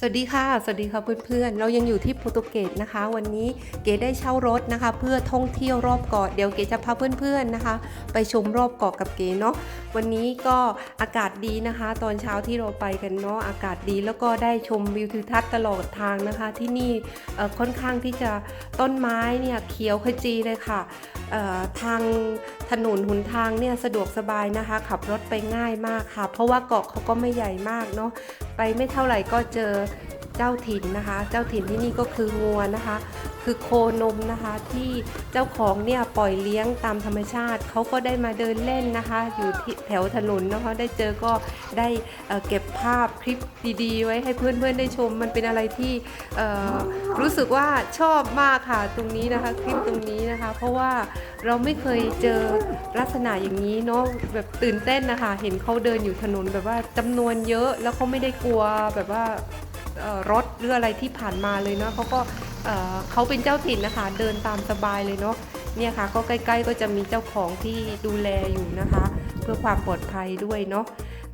สวัสดีค่ะ สวัสดีค่ะเพื่อนๆ เรายังอยู่ที่โปรตุเกสนะคะ วันนี้เก๋ได้เช่ารถนะคะ เพื่อท่องเที่ยวรอบเกาะเดี๋ยวเก๋จะพาเพื่อนๆนะคะ ไปชมรอบเกาะกับเก๋เนาะวันนี้ก็อากาศดีนะคะ ตอนเช้าที่เราไปกันเนาะอากาศดีแล้วก็ได้ชมวิวทิวทัศน์ตลอดทางนะคะ ที่นี่ค่อนข้างที่จะต้นไม้เนี่ยเขียวขจีเลยค่ะทางถนนหนทางเนี่ยสะดวกสบายนะคะ ขับรถไปง่ายมากค่ะ เพราะว่าเกาะเขาก็ไม่ใหญ่มากเนาะ ไปไม่เท่าไหร่ก็เจอ เจ้าถิ่นนะคะ เจ้าถิ่นที่นี่ก็คืองัวนะคะ คือโคนมนะคะที่เจ้าของเนี่ยปล่อยเลี้ยงตามธรรมชาติเขาก็ได้มาเดินเล่นนะคะ อยู่ที่แถวถนนนะคะได้เจอก็ได้เเก็บภาพคลิปดีๆ ไว้ให้เพื่อนๆได้ชม มันเป็นอะไรที่รู้สึกว่าชอบมากค่ะตรงนี้นะคะคลิปตรงนี้นะคะ เพราะว่าเราไม่เคยเจอลักษณะอย่างนี้เนาะแบบตื่นเต้นนะคะ เห็นเขาเดินอยู่ถนนแบบว่าจำนวนเยอะแล้วเขาไม่ได้กลัวแบบว่า รถหรืออะไรที่ผ่านมาเลยเนาะเขาก็เขาเป็นเจ้าถิ่นนะคะ เดินตามสบายเลยเนาะเนี่ยค่ะก็ใกล้ๆก็จะมีเจ้าของที่ดูแลอยู่นะคะ เพื่อความปลอดภัยด้วยเนาะ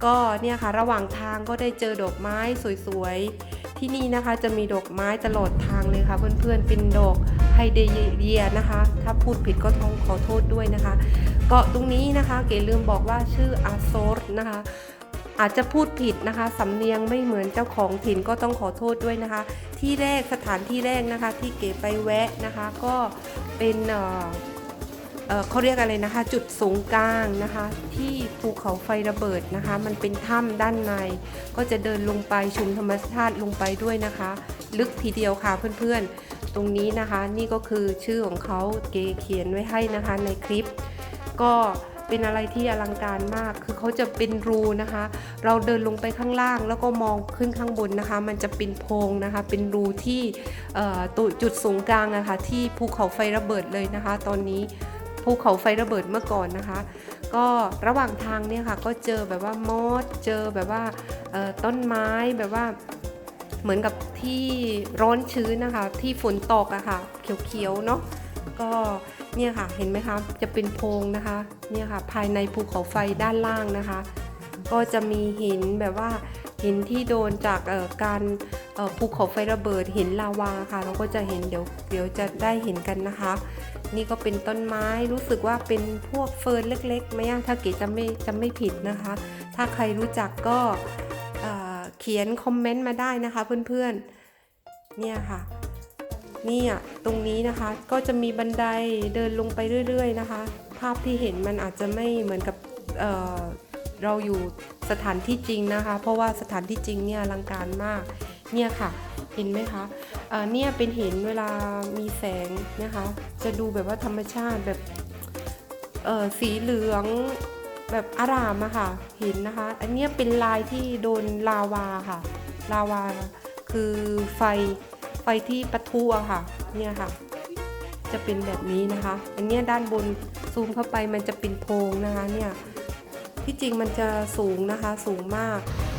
ก็เนี่ยค่ะระหว่างทางก็ได้เจอดอกไม้สวยๆ ที่นี่นะคะจะมีดอกไม้ตลอดทางเลยค่ะ เพื่อนๆเป็นดอกไฮเดรเยียนะคะ ถ้าพูดผิดก็ต้องขอโทษด้วยนะคะ เกาะตรงนี้นะคะ เก๋ลืมบอกว่าชื่ออาโซรนะคะ อาจจะพูดผิดนะคะ สำเนียงไม่เหมือนเจ้าของถิ่นก็ต้องขอโทษด้วยนะคะ ที่แรกสถานที่แรกนะคะ ที่เก๋ไปแวะนะคะ ก็เป็นเเเขาเรียกอะไรนะคะ จุดสูงกลางนะคะ ที่ภูเขาไฟระเบิดนะคะ มันเป็นถ้ำด้านใน ก็จะเดินลงไปชมธรรมชาติลงไปด้วยนะคะ ลึกทีเดียวค่ะเพื่อนๆ ตรงนี้นะคะ นี่ก็คือชื่อของเขาเก๋เขียนไว้ให้นะคะในคลิป ก็ เป็นอะไรที่อลังการมาก คือเขาจะเป็นรูนะคะ เราเดินลงไปข้างล่าง แล้วก็มองขึ้นข้างบนนะคะ มันจะเป็นโพรงนะคะ เป็นรูที่จุดสูงกลางอะคะ่ะที่ภูเขาไฟระเบิดเลยนะคะ ตอนนี้ภูเขาไฟระเบิดเมื่อก่อนนะคะ ก็ระหว่างทางเนี่ยค่ะก็เจอแบบว่ามอสเจอแบบว่าต้นไม้แบบว่าเหมือนกับที่ร้อนชื้นนะคะ ที่ฝนตกอะค่ะเขียวๆเนาะ ก็เนี่ยค่ะเห็นไหมคะจะเป็นโพรงนะคะเนี่ยค่ะภายในภูเขาไฟด้านล่างนะคะ ก็จะมีหินแบบว่าหินที่โดนจากการภูเขาไฟระเบิดหินลาวาค่ะ เราก็จะเห็นเดี๋ยวเดี๋ยวจะได้เห็นกันนะคะ นี่ก็เป็นต้นไม้รู้สึกว่าเป็นพวกเฟิร์นเล็กๆไหมถ้าเก๋จะไม่จะไม่ผิดนะคะ ถ้าใครรู้จักก็เเขียนคอมเมนต์มาได้นะคะเพื่อนๆเนี่ยค่ะ นี่ยตรงนี้นะคะก็จะมีบันไดเดินลงไปเรื่อยๆนะคะ ภาพที่เห็นมันอาจจะไม่เหมือนกับเเราอยู่สถานที่จริงนะคะ เพราะว่าสถานที่จริงเนี่ยอลังการมากเนี่ยค่ะเห็นไหมคะเเนี่ยเป็นเห็นเวลามีแสงนะคะ จะดูแบบว่าธรรมชาติแบบสีเหลืองแบบอารามอะค่ะเห็นนะคะ อันเนี้ยเป็นลายที่โดนลาวาค่ะ ลาวาคือไฟ ไฟที่ปะทุอะค่ะ เนี่ยค่ะ จะเป็นแบบนี้นะคะ อันเนี้ยด้านบนซูมเข้าไปมันจะเป็นโพรงนะคะเนี่ยที่จริงมันจะสูงนะคะสูงมาก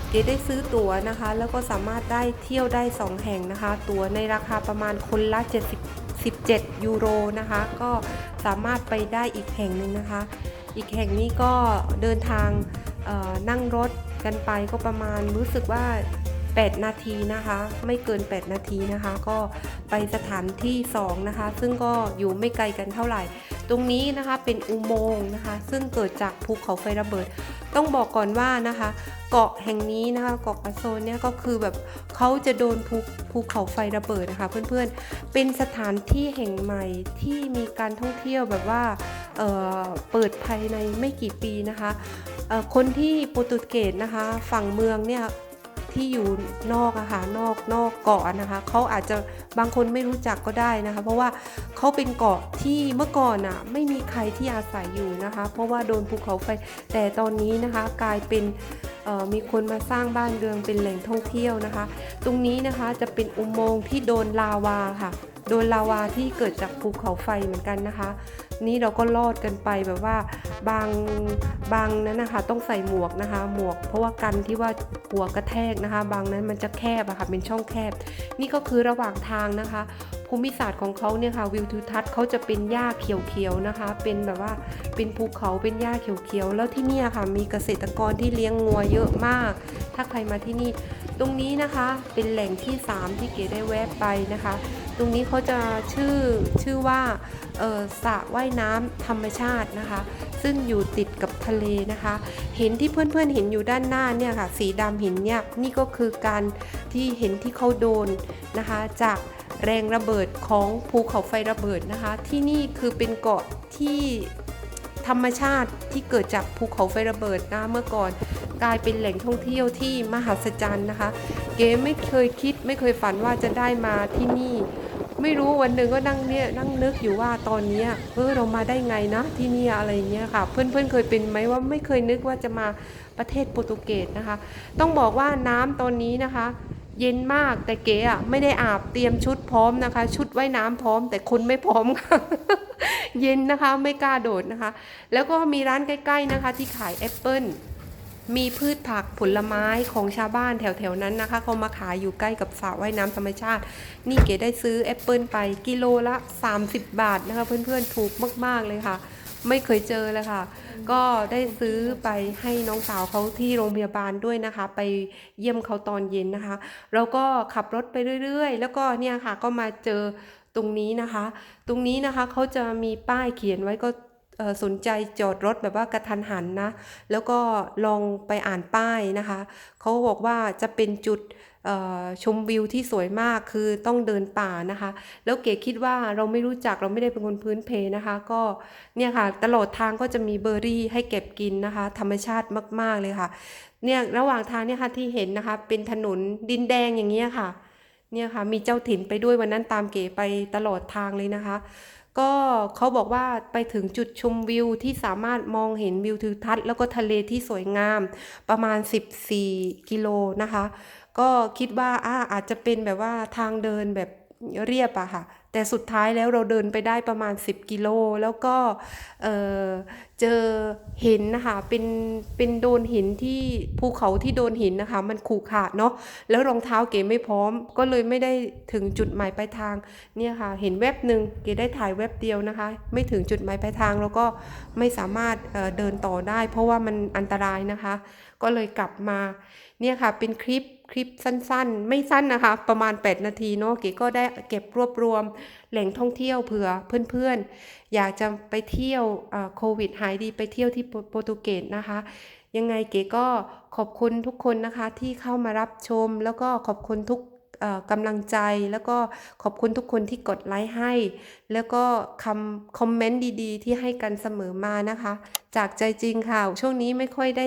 เก๋ได้ซื้อตั๋วนะคะ แล้วก็สามารถได้เที่ยวได้ 2 แห่งนะคะ ตั๋วในราคาประมาณคนละ 70 17 ยูโรนะคะ ก็สามารถไปได้อีกแห่งหนึ่งนะคะ อีกแห่งนี้ก็เดินทางนั่งรถกันไปก็ประมาณรู้สึกว่า 8 นาทีนะคะ ไม่เกิน 8 นาทีนะคะ ก็ไปสถานที่ 2 นะคะ ซึ่งก็อยู่ไม่ไกลกันเท่าไหร่ ตรงนี้นะคะเป็นอุโมงค์นะคะ ซึ่งเกิดจากภูเขาไฟระเบิด ต้องบอกก่อนว่านะคะ เกาะแห่งนี้นะคะเกาะอาโซนเนี่ยก็คือแบบเขาจะโดนภูภูเขาไฟระเบิดนะคะ เพื่อนๆ เป็นสถานที่แห่งใหม่ที่มีการท่องเที่ยวแบบว่าเเปิดภายในไม่กี่ปีนะคะคนที่โปรตุเกสนะคะ ฝั่งเมืองเนี่ย ที่อยู่นอกอะค่ะนอกนอกเกาะนะคะเขาอาจจะบางคนไม่รู้จักก็ได้นะคะ เพราะว่าเขาเป็นเกาะที่เมื่อก่อนอะไม่มีใครที่อาศัยอยู่นะคะ เพราะว่าโดนภูเขาไฟแต่ตอนนี้นะคะกลายเป็น มีคนมาสร้างบ้านเรืองเป็นแหล่งท่องเที่ยวนะคะ ตรงนี้นะคะจะเป็นอุโมงค์ที่โดนลาวาค่ะ โดนลาวาที่เกิดจากภูเขาไฟเหมือนกันนะคะ นี่เราก็ลอดกันไปแบบว่าบางบางนั้นนะคะ ต้องใส่หมวกนะคะ หมวก เพราะว่ากันที่ว่าหัวกระแทกนะคะ บางนั้นมันจะแคบอะค่ะเป็นช่องแคบ นี่ก็คือระหว่างทางนะคะ ภูมิศาสตร์ของเขาเนี่ยค่ะวิวทิวทัศน์เขาจะเป็นหญ้าเขียวๆนะคะ เป็นแบบว่าเป็นภูเขาเป็นหญ้าเขียวๆแล้วที่นี่ค่ะมีเกษตรกรที่เลี้ยงงัวเยอะมาก ถ้าใครมาที่นี่ ตรงนี้นะคะเป็นแหล่งที่ 3 ที่เก๋ได้แวะไปนะคะ ตรงนี้เขาจะชื่อชื่อว่าสระว่ายน้ำธรรมชาตินะคะ ซึ่งอยู่ติดกับทะเลนะคะ เห็นที่เพื่อนๆเห็นอยู่ด้านหน้าเนี่ยค่ะ สีดำหินเนี่ยนี่ก็คือการที่เห็นที่เขาโดนนะคะจาก แรงระเบิดของภูเขาไฟระเบิดนะคะ ที่นี่คือเป็นเกาะที่ธรรมชาติที่เกิดจากภูเขาไฟระเบิดนะเมื่อก่อนกลายเป็นแหล่งท่องเที่ยวที่มหัศจรรย์นะคะ เก๋ไม่เคยคิดไม่เคยฝันว่าจะได้มาที่นี่ ไม่รู้วันหนึ่งก็นั่งเนี่ยนั่งนึกอยู่ว่าตอนนี้เออเรามาได้ไงนะที่นี่อะไรเงี้ยค่ะ เพื่อนๆเคยเป็นไหมว่าไม่เคยนึกว่าจะมาประเทศโปรตุเกสนะคะ ต้องบอกว่าน้ำตอนนี้นะคะ เย็นมากแต่เก๋อะไม่ได้อาบเตรียมชุดพร้อมนะคะ ชุดว่ายน้ำพร้อม แต่คนไม่พร้อมค่ะเย็นนะคะไม่กล้าโดดนะคะ แล้วก็มีร้านใกล้ ๆนะคะ ที่ขายแอปเปิลมีพืชผักผลไม้ของชาวบ้านแถวๆนั้นนะคะเขามาขายอยู่ใกล้กับสระว่ายน้ำธรรมชาติ นี่เก๋ได้ซื้อแอปเปิลไปกิโลละ 30 บาทนะคะ เพื่อนๆถูกมากๆเลยค่ะ ไม่เคยเจอเลยค่ะ ก็ได้ซื้อไปให้น้องสาวเขาที่โรงพยาบาลด้วยนะคะ ไปเยี่ยมเขาตอนเย็นนะคะ แล้วก็ขับรถไปเรื่อยๆ แล้วก็เนี่ยค่ะก็มาเจอตรงนี้นะคะ ตรงนี้นะคะเขาจะมีป้ายเขียนไว้ก็เอ่อสนใจจอดรถแบบว่ากระทันหันนะ แล้วก็ลองไปอ่านป้ายนะคะ เขาบอกว่าจะเป็นจุดเอ่อ ชมวิวที่สวยมากคือต้องเดินป่านะคะ แล้วเก๋คิดว่าเราไม่รู้จักเราไม่ได้เป็นคนพื้นเพนะคะ ก็เนี่ยค่ะตลอดทางก็จะมีเบอร์รี่ให้เก็บกินนะคะ ธรรมชาติมาก ๆเลยค่ะ เนี่ยระหว่างทางเนี่ยค่ะที่เห็นนะคะ เป็นถนนดินแดงอย่างเงี้ยค่ะ เนี่ยค่ะมีเจ้าถิ่นไปด้วยวันนั้นตามเก๋ไปตลอดทางเลยนะคะก็เขาบอกว่าไปถึงจุดชมวิวที่สามารถมองเห็นวิวทิวทัศน์แล้วก็ทะเลที่สวยงามประมาณ 14 กิโลนะคะ ก็คิดว่าอาอาจจะเป็นแบบว่าทางเดินแบบเรียบอะค่ะ แต่สุดท้ายแล้วเราเดินไปได้ประมาณ 10 กิโล แล้วก็เเจอหินนะคะเป็นเป็นโดนหินที่ภูเขาที่โดนหินนะคะ มันขรุขระเนาะแล้วรองเท้าเก๋ไม่พร้อม ก็เลยไม่ได้ถึงจุดหมายปลายทางเนี่ยค่ะ เห็นแวบหนึ่งเก๋ได้ถ่ายแวบเดียวนะคะ ไม่ถึงจุดหมายปลายทางแล้วก็ไม่สามารถเเดินต่อได้ เพราะว่ามันอันตรายนะคะ ก็เลยกลับมาเนี่ยค่ะเป็นคลิป คลิปสั้นๆ ไม่สั้นนะคะ ประมาณ 8 นาทีเนาะเก๋ก็ได้เก็บรวบรวมแหล่งท่องเที่ยวเผื่อเพื่อนๆ อยากจะไปเที่ยวโควิดหายดีไปเที่ยวที่โปรตุเกสนะคะ ยังไงเก๋ก็ขอบคุณทุกคนนะคะที่เข้ามารับชมแล้วก็ขอบคุณทุก กำลังใจแล้วก็ขอบคุณทุกคนที่กดไลค์ให้ แล้วก็คำคอมเมนต์ดีๆ ที่ให้กันเสมอมานะคะ จากใจจริงค่ะ ช่วงนี้ไม่ค่อยได้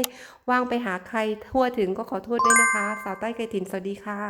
ว่างไปหาใครทั่วถึงก็ขอโทษด้วยนะคะ สาวใต้ไกถิ่นสวัสดีค่ะ